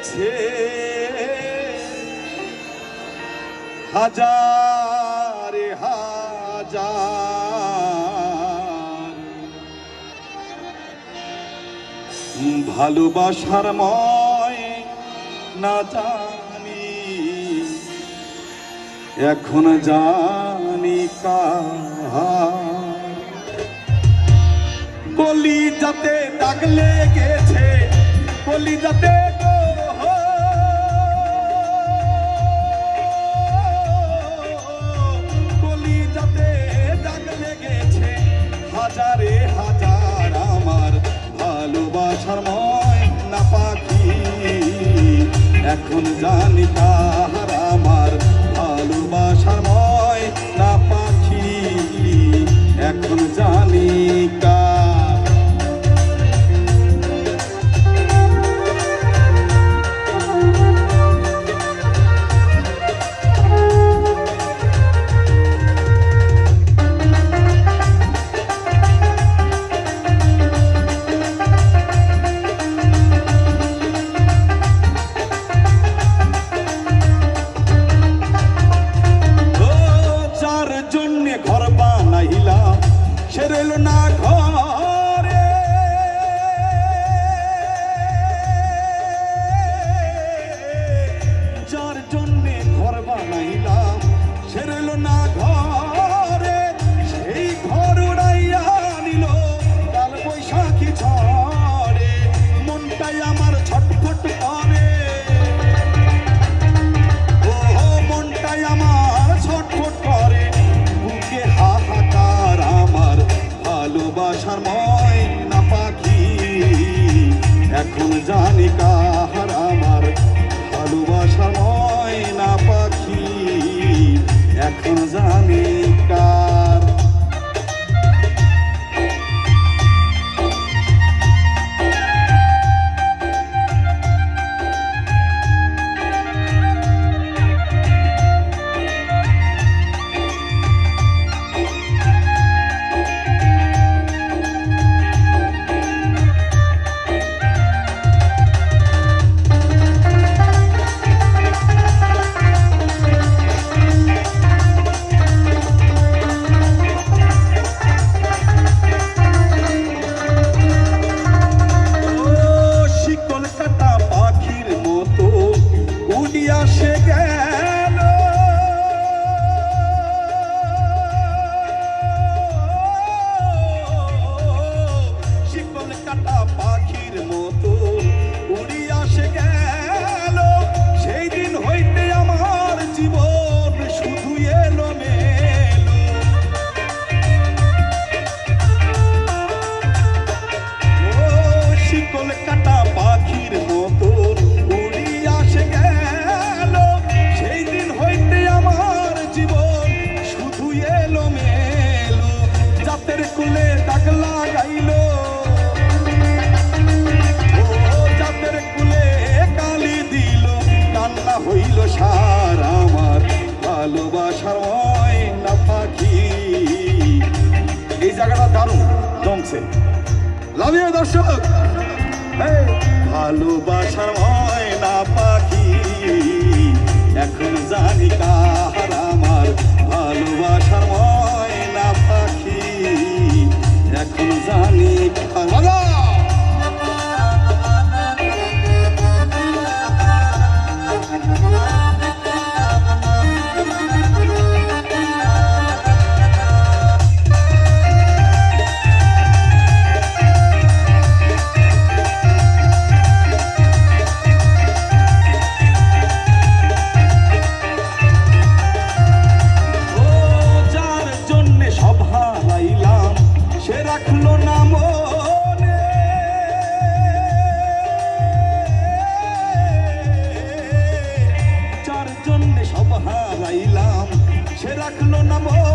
গেছে। হাজার হাজার। ভালোবাসার ময় না জানি, এখন জানি বলি যাতে দাগ লেগেছে বলি যাতে এখন জানি তাহার আমার ভালোবাসার ময় না দেশের এলো না ঘর Rabbim আশার আমার ভালোবাসার ময়না পাখি। এই জায়গাটা দারুণ জমছে। লাভিও দর্শক। ভালোবাসার ময়না পাখি। রাখল না মনে। যার জন্য সব হারাইলাম সে রাখল না মনে।